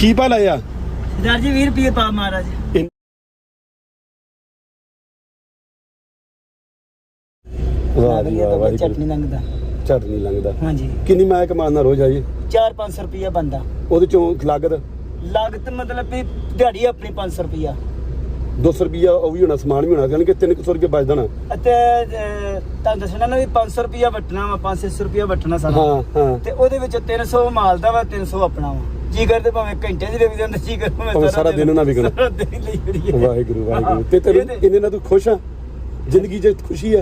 ਕੀ ਭਾ ਲਾਇਆ ਸਰਦਾਰ ਜੀ 20 ਰੁਪਏ ਪਾ ਮਹਾਰਾਜ। ਵਾਹ ਜੀ ਵਾਹ ਵਾਹ ਚਟਨੀ ਲੰਗਦਾ ਚਟਨੀ ਲੰਗਦਾ ਹਾਂਜੀ। ਕਿੰਨੀ ਮਾਇਆ ਕਮਾਉਣਾ ਰੋਜ਼ ਆਈ 4-500 ਰੁਪਏ ਬੰਦਾ। ਉਹਦੇ ਚੋਂ ਲਾਗਤ? ਲਾਗਤ ਮਤਲਬ ਵੀ ਦਿਹਾੜੀ ਆਪਣੀ 500 ਰੁਪਿਆ 200 ਰੁਪਿਆ ਉਹ ਵੀ ਹੋਣਾ ਸਮਾਨ ਵੀ ਹੋਣਾ ਯਾਨੀ ਕਿ 300 ਰੁਪਏ ਬਚਦਾ ਨਾ ਅਤੇ ਅਹ, ਤੁਹਾਨੂੰ ਦੱਸਣਾ ਨਾ ਵੀ 500 ਰੁਪਿਆ ਵਟਣਾ ਵਾ 500 ਰੁਪਿਆ ਵਟਣਾ ਸਾਰਾ। ਹਾਂ ਹਾਂ। ਤੇ ਉਹਦੇ ਵਿੱਚ 300 ਮਾਲ ਦਾ ਵਾ 300 ਆਪਣਾ ਵਾ। ਜੀ ਕਰਦੇ ਭਾਵੇਂ ਘੰਟੇ ਦੀ ਵਿਕ ਜਾਂਦਾ ਜੀ ਭਾਵੇਂ ਸਾਰਾ ਦਿਨ ਨਾ ਵਿਕਣ। ਸਾਰਾ ਦਿਨ ਹੀ ਲਈ ਫਿਰੀਏ। ਵਾਹਿਗੁਰੂ ਵਾਹਿਗੁਰੂ ਤੇ ਤੈਨੂੰ ਇਹਨੇ ਨਾਲ ਤੂੰ ਖੁਸ਼ ਆ ਜ਼ਿੰਦਗੀ 'ਚ ਖੁਸ਼ੀ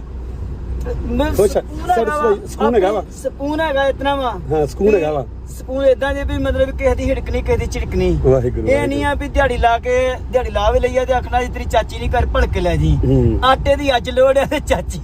ਮੈਂ ਆ, ਸਕੂਨ ਹੈਗਾ ਵਾ, satisfy, ਸਕੂਨ ਹੈਗਾ ਵਾ। ਸਕੂਨ ਹੈਗਾ ਇਤਨਾ ਵਾ ਹਾਂ, ਸਕੂਨ ਹੈਗਾ ਵਾ। ਸਕੂਨ ਇਦਾਂ ਜੇ ਵੀ ਮਤਲਬ ਕਿਸੇ ਦੀ ਹਿੜਕ ਨਹੀਂ ਕਿਸੇ ਦੀ ਝਿੜਕ ਨਹੀਂ ਵਾਹਿਗੁਰੂ, ਇਹ ਨਹੀਂ ਆ ਵੀ ਦਿਹਾੜੀ ਲਾ ਕੇ ਦਿਹਾੜੀ ਲਾ ਵੀ ਲਈਆ ਤੇ ਆਖਣਾ ਜੀ ਤੇਰੀ ਚਾਚੀ ਨਹੀਂ ਕਰ ਭਲਕ ਲੈ ਜੀ ਹੂੰ। ਆਟੇ ਦੀ ਅੱਜ ਲੋੜ ਹੈ ਤੇ ਚਾਚੀ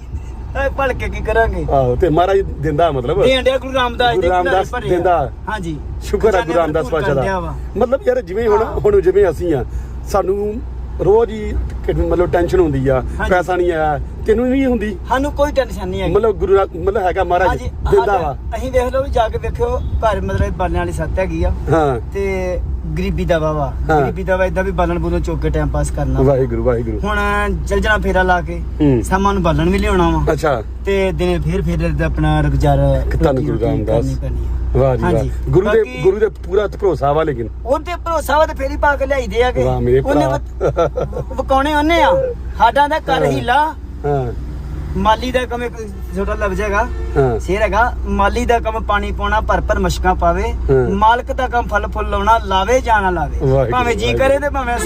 ਐ ਭਲਕ ਕੀ ਕਰਾਂਗੇ ਆਹੋ ਤੇ ਮਹਾਰਾਜ ਦਿੰਦਾ ਮਤਲਬ ਦੇਣ ਡਿਆ ਗੁਰੂ ਰਾਮਦਾਸ ਗੁਰੂ ਦੇ ਭੰਡਾਰੇ ਰਾਮਦਾਸ ਭਰੇ ਆ। ਦਿੰਦਾ। ਹਾਂਜੀ ਸ਼ੁਕਰ ਹੈ ਖਜ਼ਾਨੇ ਗੁਰੂ ਰਾਮਦਾਸ ਡਿਆ ਦਾ। ਮਤਲਬ ਯਾਰ ਜਿਵੇਂ ਹੁਣ ਹਾਂ। ਹੁਣ ਜਿਵੇਂ ਅਸੀਂ ਆ ਸਾਨੂੰ ਰੋਜ਼ ਹੀ ਮਤਲਬ ਟੈਨਸ਼ਨ ਹੁੰਦੀ ਆ। ਪੈਸਾ ਨਹੀਂ ਆਇਆ ਤੈਨੂੰ ਨਹੀਂ ਹੁੰਦੀ ਸਾਨੂੰ ਕੋਈ ਟੈਨਸ਼ਨ ਨਹੀਂ ਹੈਗੀ ਮਤਲਬ ਗੁਰੂ ਮਤਲਬ ਹੈਗਾ ਮਹਾਰਾਜ ਦਿੰਦਾ ਹਾਂ, ਵਾ ਅਸੀਂ ਵੇਖ ਲਓ ਵੀ ਜਾ ਕੇ ਵੇਖਿਓ ਘਰ ਮਤਲਬ ਬਾਲਣ ਵਾਲੀ ਸੱਤ ਹੈਗੀ ਆ ਹਾਂ ਤੇ ਗਰੀਬੀ ਦਾ ਵਾਵਾ ਹਾਂ। ਗਰੀਬੀ ਦਾ ਵਾ ਇਦਾਂ ਵੀ ਬਾਲਣ ਬੂਲਣ ਚੁੱਕ ਕੇ ਟਾਈਮ ਪਾਸ ਕਰਨਾ। ਵਾਹਿਗੁਰੂ ਵਾਹਿਗੁਰੂ ਹੁਣ ਚੱਲ ਜਾਣਾ ਫੇਰਾ ਲਾ ਕੇ ਹੂੰ। ਸਾਮਾਂ ਨੂੰ ਬਾਲਣ ਵੀ ਲਿਆਉਣਾ ਵਾ ਅੱਛਾ ਤੇ ਦਿਨੇ ਫੇਰ ਫੇਰ ਆਪਣਾ ਰੁਜ਼ਗਾਰ ਧੰਨ ਗੁਰੂ ਰਾਮਦਾਸ। ਵਾਹ ਜੀ ਵਾਹ ਹਾਂਜੀ। ਗੁਰੂ ਦੇ ਬਾਕੀ- ਗੁਰੂ ਦੇ ਪੂਰਾ ਭਰੋਸਾ ਵਾ ਲੇਕਿਨ ਉਹ ਤੇ ਭਰੋਸਾ ਵਾ ਤੇ ਫੇਰ ਹੀ ਪਾ ਕੇ ਲਿਆਈਦੇ ਆ ਕਿ ਵਾਹ ਮੇਰੇ ਉਹਨੇ ਭਰਾ। ਵਕਾਉਣੇ ਉਹਨੇ ਆ ਸਾਡਾ ਦਾ ਕਰ ਹਾਂ। ਹੀਲਾ ਹਾਂ ਮਾਲੀ ਦਾ ਕੰਮ ਇੱਕ ਛੋਟਾ ਲੱਭ ਜਾਏਗਾ ਹਾਂ। ਸ਼ੇਰ ਹੈਗਾ ਮਾਲੀ ਦਾ ਕੰਮ ਪਾਣੀ ਪਾਉਣਾ ਭਰ ਭਰ ਮਸ਼ਕਾਂ ਪਾਵੇ। ਹਾਂ। ਮਾਲਕ ਦਾ ਕੰਮ ਫਲ ਫੁੱਲ ਲਾਉਣਾ ਲਾਵੇ ਜਾਂ ਨਾ ਲਾਵੇ। ਵਾਹਿਗੁਰੂ, ਭਾਵੇਂ ਜੀ ਕਰੇ ਤੇ ਭਾਵੇਂ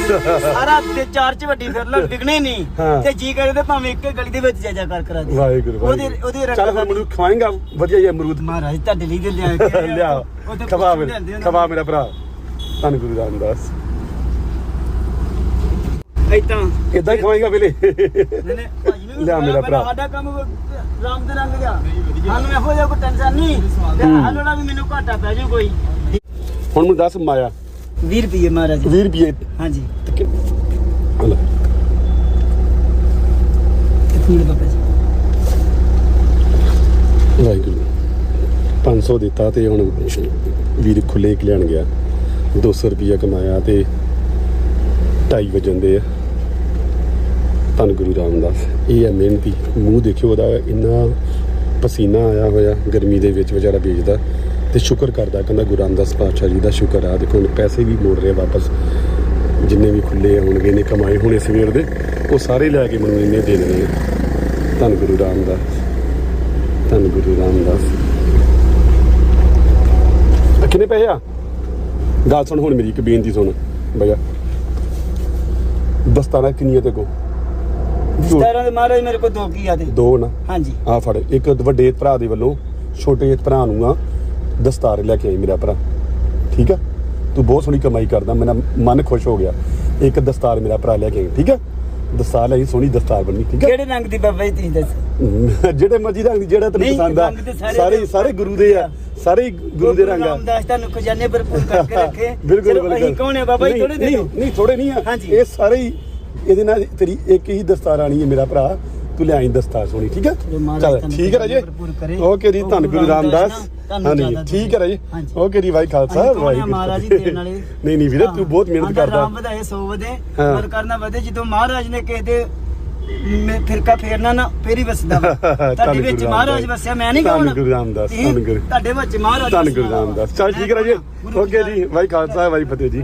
ਸਾਰਾ ਤੇ ਚਾਰ ਚ ਵੱਡੀ ਫਿਰ ਲਾ ਵਿਗਣੇ ਨਹੀਂ। ਹਾਂ। ਤੇ ਜੀ ਕਰੇ ਤੇ ਭਾਵੇਂ ਇੱਕ ਗਲੀ ਦੇ ਵਿੱਚ ਜਾ ਕਰ ਕਰਾ ਦੇ। ਵਾਹਿਗੁਰੂ ਉਹਦੇ ਵਾਹਿਗੁਰੂ ਉਹਦੇ ਮੈਨੂੰ ਖਵਾਏਗਾ ਵਧੀਆ ਜਿਹਾ ਅਮਰੂਦ। ਮਹਾਰਾਜ ਤੁਹਾਡੇ ਲਈ ਤੇ ਲਿਆ ਕੇ ਲਿਆ ਖਵਾ ਲਿਆਂਦੇ ਮੇਰੇ ਖਵਾ ਮੇਰਾ ਭਰਾ। ਧੰਨ ਗੁਰੂ ਰਾਮਦਾਸ। ਏਦਾਂ। ਹੀ ਖਵਾਏਗਾ ਵੇਲੇ ਨਹੀਂ ਨਹੀਂ ਲਿਆ ਮੇਰਾ ਭਰਾ। ਸਾਡਾ ਕੰਮ ਰਾਮ ਦੇ ਰੰਗ ਗਿਆ। ਸਾਨੂੰ ਇਹੋ ਜਿਹਾ ਕੋਈ ਟੈਨਸ਼ਨ ਨਹੀਂ। ਤੇ ਹਲੋੜਾ ਵੀ ਮੈਨੂੰ ਘਾਟਾ ਪੈ ਜਾਊ ਕੋਈ। ਹੁਣ ਮੈਨੂੰ ਦੱਸ ਮਾਇਆ। 20 ਰੁਪਏ ਮਹਾਰਾਜ। 20 ਰੁਪਏ। ਹਾਂਜੀ। ਹਲਾ। ਇੱਕ ਮਿੰਟ ਬਾਬਾ ਜੀ। ਵਾਹਿਗੁਰੂ। 500 ਦਿੱਤਾ ਤੇ ਹੁਣ ਵੀਰ ਖੁੱਲੇ ਇੱਕ ਲੈਣ ਗਿਆ। 200 ਰੁਪਿਆ ਕਮਾਇਆ ਤੇ 2.5 ਵਜਣ ਦੇ ਆ। ਧੰਨ ਗੁਰੂ ਰਾਮਦਾਸ। ਇਹ ਹੈ ਮਿਹਨਤੀ। ਮੂੰਹ ਦੇਖਿਓ ਉਹਦਾ, ਇੰਨਾ ਪਸੀਨਾ ਆਇਆ ਹੋਇਆ, ਗਰਮੀ ਦੇ ਵਿੱਚ ਵਿਚਾਰਾ ਵੇਚਦਾ ਤੇ ਸ਼ੁਕਰ ਕਰਦਾ, ਕਹਿੰਦਾ ਗੁਰੂ ਰਾਮਦਾਸ ਪਾਤਸ਼ਾਹ ਜੀ ਦਾ ਸ਼ੁਕਰ ਆ। ਦੇਖੋ, ਹੁਣ ਪੈਸੇ ਵੀ ਮੋੜ ਰਿਹਾ ਵਾਪਸ। ਜਿੰਨੇ ਵੀ ਖੁੱਲੇ ਹੋਣਗੇ ਨੇ ਕਮਾਏ ਹੋਣੇ ਸਵੇਰ ਦੇ, ਉਹ ਸਾਰੇ ਲੈ ਕੇ ਮੈਨੂੰ ਇੰਨੇ ਦੇ ਦੇਣੇ ਆ। ਧੰਨ ਗੁਰੂ ਰਾਮਦਾਸ। ਧੰਨ ਗੁਰੂ ਰਾਮਦਾਸ। ਕਿੰਨੇ ਪੈਸੇ ਆ? ਗੱਲ ਸੁਣ, ਹੁਣ ਮੇਰੀ ਇੱਕ ਬੇਨਤੀ ਸੁਣ। ਬਈਆ ਦਸਤਾਨਾ ਕਿੰਨੀਆਂ ਤੇ ਕੋ ਦਸਤਾਰਾਂ ਦੇ ਮਹਾਰਾਜ ਮੇਰੇ ਕੋਲ ਦੋ ਕੀ ਆ ਦੇ ਦੋ ਨਾ। ਹਾਂਜੀ। ਆ ਫੜ ਇੱਕ ਵੱਡੇ ਭਰਾ ਦੇ ਵੱਲੋਂ ਛੋਟੇ ਭਰਾ ਨੂੰ ਆ ਦਸਤਾਰ ਲੈ ਕੇ ਆਈ ਮੇਰਾ ਭਰਾ। ਠੀਕ ਆ? ਤੂੰ ਬਹੁਤ ਸੋਹਣੀ ਕਮਾਈ ਕਰਦਾ ਮੇਰਾ ਮਨ ਖੁਸ਼ ਹੋ ਗਿਆ। ਇੱਕ ਦਸਤਾਰ ਮੇਰਾ ਭਰਾ ਲੈ ਕੇ ਆਈ ਠੀਕ ਆ? ਦਸਤਾਰ ਲਈ ਸੋਹਣੀ ਦਸਤਾਰ ਬੰਨੀ ਠੀਕ ਆ? ਕਿਹੜੇ ਰੰਗ ਦੀ ਬਾਬਾ ਜੀ ਤੁਸੀਂ ਦੱਸੋ? ਜਿਹੜੇ ਮਰਜ਼ੀ ਰੰਗ ਜਿਹੜਾ ਤੈਨੂੰ ਨਹੀਂ, ਪਸੰਦ ਆ। ਰੰਗ ਤੇ ਸਾਰੇ ਸਾਰੇ ਦੇ- ਸਾਰੇ ਗੁਰੂ ਦੇ ਆ। ਸਾਰੇ ਗੁਰੂ ਦੇ ਰੰਗ ਆ। ਰਾਮਦਾਸ ਤੁਹਾਨੂੰ ਖਜ਼ਾਨੇ ਭਰਪੂਰ ਕਰਕੇ ਰੱਖੇ। ਬਿਲਕੁਲ ਚਲੋ ਬਿਲਕੁਲ। ਅਸੀਂ ਕੌਣ ਹੈ ਬਾਬਾ ਜੀ? ਨਹੀਂ, ਥੋੜੇ ਦੇ ਨਹੀਂ ਦਿਓ। ਨਹੀਂ ਥੋੜੇ ਨਹੀਂ ਆ। ਹਾਂਜੀ। ਇਹ ਸਾਰੇ ਹੀ ਇਹਦੇ ਨਾਲ ਤੇਰੀ ਇੱਕ ਹੀ ਦਸਤਾਰ ਆਣੀ ਹੈ ਮੇਰਾ ਭਰਾ ਤੂੰ ਲਿਆਈ ਦਸਤਾਰ ਸੋਣੀ ਠੀਕ ਆ ਚਲੋ ਠੀਕ ਹੈ ਰਾਜੇ। ਓਕੇ ਜੀ ਧੰਨ ਗੁਰੂ ਰਾਮਦਾਸ। ਹਾਂਜੀ ਠੀਕ ਹੈ ਰਾਜੇ। ਓਕੇ ਜੀ ਭਾਈ ਖਾਲਸਾ ਵਾਹਿਗੁਰੂ। ਮਹਾਰਾਜ ਜੀ ਦੇਣ ਵਾਲੇ ਨਹੀਂ ਨਹੀਂ ਵੀਰੇ ਤੂੰ ਬਹੁਤ ਮਿਹਨਤ ਕਰਦਾ। ਰਾਮ ਵਧਾਏ ਸੋ ਵਧੇ। ਪਰ ਕਰਨਾ ਵਧੇ। ਜਦੋਂ ਮਹਾਰਾਜ ਨੇ ਕਿਸੇ ਦੇ ਮੈਂ ਫਿਰਕਾ ਫੇਰਨਾ ਨਾ ਫੇਰ ਹੀ ਵਸਦਾ। ਤੁਹਾਡੇ ਵਿੱਚ ਮਹਾਰਾਜ। ਵਸਿਆ ਮੈਂ ਨਹੀਂ ਕਹਣਾ ਗੁਰੂ ਰਾਮਦਾਸ। ਤੁਹਾਡੇ ਵਿੱਚ ਮਹਾਰਾਜ ਧੰਨ ਗੁਰੂ। ਰਾਮਦਾਸ। ਚਲ ਠੀਕ ਹੈ ਰਾਜੇ। ਓਕੇ ਜੀ ਭਾਈ ਖਾਲਸਾ ਭਾਈ ਫਤਿਹ ਜੀ।